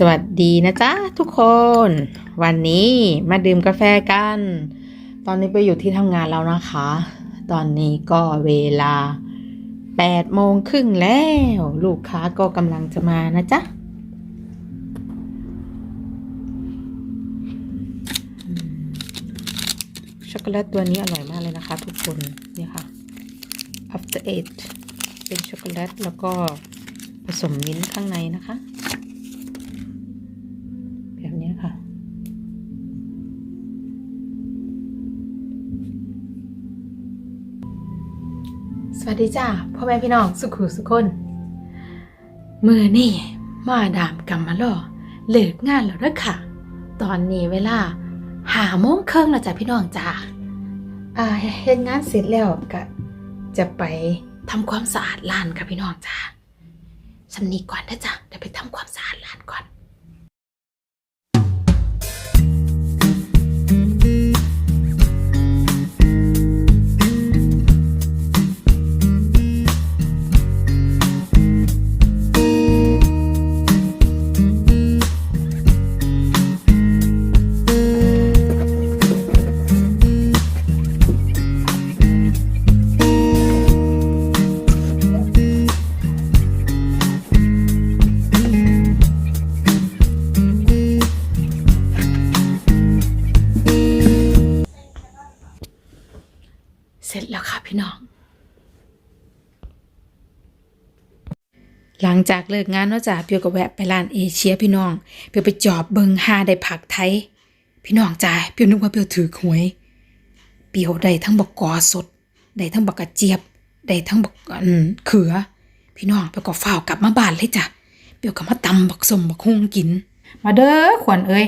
สวัสดีนะจ๊ะทุกคน วันนี้มาดื่มกาแฟกัน ตอนนี้ไปอยู่ที่ทำงานแล้วนะคะ ตอนนี้ก็เวลา8โมงครึ่งแล้ว ลูกค้าก็กำลังจะมานะจ๊ะ ช็อกโกแลตตัวนี้อร่อยมากเลยนะคะทุกคน เนี่ยค่ะ after eight เป็นช็อกโกแลตแล้วก็ผสมมิ้นท์ข้างในนะคะ วัสดีจ้าพ่อแม่พี่น้องสุขุสุขคน มือนี่มาดามกัมาล่อเลิกงานแล้วเด้อค่ะ ตอนนี้เวลาหาโมงครึ่งแล้วจ้ะพี่น้องจ้าอ่าเฮ็ดงานเสร็จแล้วก็จะไปทำความสะอาดลานค่ะพี่น้องจ้าสำนีก่อนนะจ้ะเดี๋ยวไปทำความ พี่น้อง หลังจากเลิกงานนาะจ้ะเปียวก็แวะไปร้านเอเชียพี่น้องเปียวไปจอบเบิงหาได้ผักไทย พี่น้องจ้าเปียวนึกว่าเปียวถือหวยเปียวได้ทั้งบักกอสดได้ทั้งบักกระเจี๊ยบได้ทั้งบักอืมเขือ พี่น้องเปียวก็ฝ้าวกลับมาบ้านเลยจ้ะเปียวก็มาตำบักสมบักฮุงกิน มาเด้อขวัญเอ้ย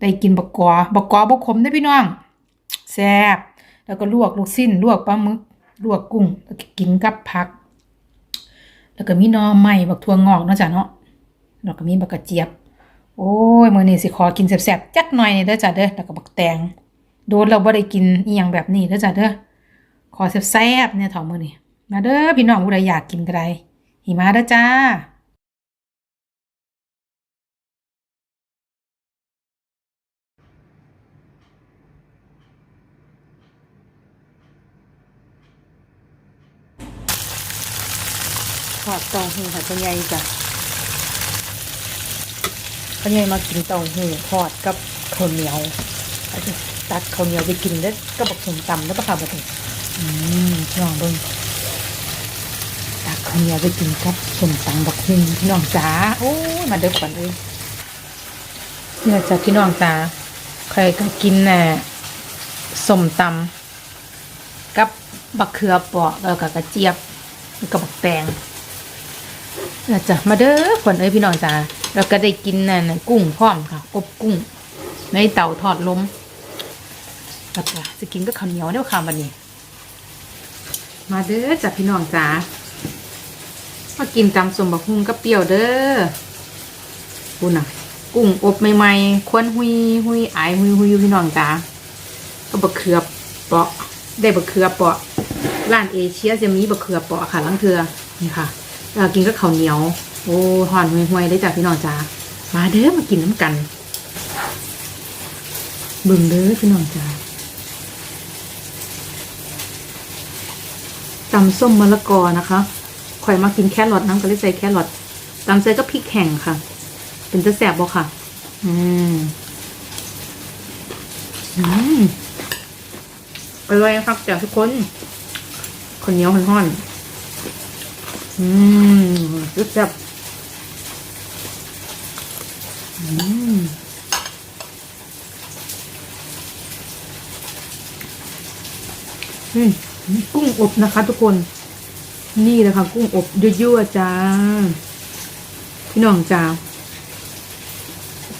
ได้กินบักกอบักกอบักขมได้พี่น้องแซ่บ แล้วก็ลวกลูกสิ้นลวกปลาหมึกลวกกุ้งแล้วก็กินกับผัก แล้วก็มีหน่อไม้บักทั่วงอกเนาะจ้ะเนาะแล้วก็มีบักกระเจี๊ยบ โอ้ยมื้อนี้สิขอกินแซ่บๆจักหน่อยนี่เด้อจ้ะเด้อแล้วก็บักแตงโดนเราบ่ได้กินอีหยังแบบนี้เด้อจ้ะเด้อขอแซ่บๆเนี่ยเถามื้อนี้มาเด้อพี่น้องผู้ใดอยากกินก็ได้หิมาเด้อจ้า ท อดเต้าหู้ค่ะพ่อใหญ่จ้ะพ่อใหญ่มากินเต้าหู้ทอดกับข้าวเหนียวตักข้าวเหนียวไปกินแล้วก็บอกสมตำแล้วก็ค่ะบัดนี้อืมพี่น้องเบิ่งตักข้าวเหนียวไปกินกับสมตำบักหุ่งพี่น้องจ๋าโอ้ยมาเด้อก่อนเลยเนี่ยจ้ะพี่น้องจ๋าใครก็กินน่ะสมตำกับบักเขือเปาะแล้วก็กระเจี๊ยบแล้วก็บักแตง นะจ๊ะมาเด้อขวัญเอ้ยพี่น้องจ้าเราก็ได้กินนั่นน่ะกุ้งพร้อมค่ะอบกุ้ง ในเตาทอดลมแล้วก็จะกินก็ข้าวเหนียวเด้อค่ะวันนี้ มาเด้อจ้ะพี่น้องจ้ามากินตำสมบักฮุ่งกับเปรี้ยวเด้อกูน่ะ กุ้งอบใหม่ๆควนหุยหุยไอหุยหุยอยู่พี่น้องจ้าก็บะเขือเปาะ ได้บะเขือเปาะร้านเอเชียจะมีบะเขือเปาะค่ะลังเทือนี่ค่ะ กินก็ข้าวเหนียว โอ้หอนห่วยๆได้จากพี่น้องจ้ามาเด้อมากินน้ำกันเบิ่งเด้อพี่น้องจ้าตำส้มมะละกอนะคะข่อยมากินแครอทน้ำก็เลยใส่แครอทตำใส่ก็พริกแห้งค่ะ เป็นจะแสบบ่ค่ะ อืม อืมอร่อยครับจ้าทุกคนข้าเหนียวห่อนๆ อืมรู้จับอืมอืมกุ้งอบนะคะ ทุกคน นี่เลยค่ะ กุ้งอบยั่วๆจ้า พี่น้องจ้า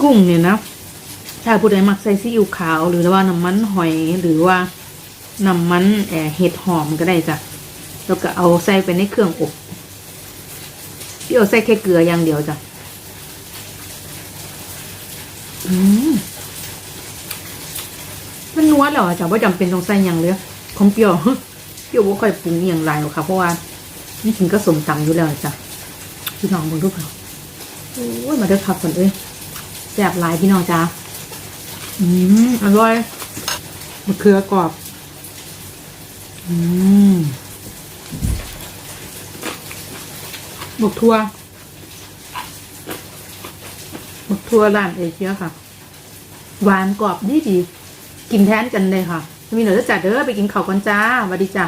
กุ้งเนี่ยนะ ถ้าผู้ใดมักใส่ซีอิ๊วขาว หรือว่าน้ำมันหอยหรือว่าน้ำมันแอเห็ดหอมก็ได้จ้ะแล้วก็เอาใส่ไปในเครื่องอบ พี่เอใส่แค่เกลืออย่างเดียวจ้ะอืมมันนัวเหรอจ้ะว่าจำเป็นต้องใส่อย่างเลยของเปรี้ยวเปรี้ยวว่าค่อยปรุงอย่างไรหรอกค่ะ เพราะว่านี่กินก็สมตำอยู่แล้วจ้ะพี่น้องบนรูปเราโอ้ยมาเด้อครับคนเอ้ยแซ่บหลายพี่น้องจ้าอืมอร่อยมะเขือกรอบ อืม หมกทั่วหมกทั่วร้านเอเชียค่ะ หวานกรอบดีดี กินแทนกันเลยค่ะ มีหน่อจะจัดเด้อไปกินข้าวกันจ้าสวัสดีจ้า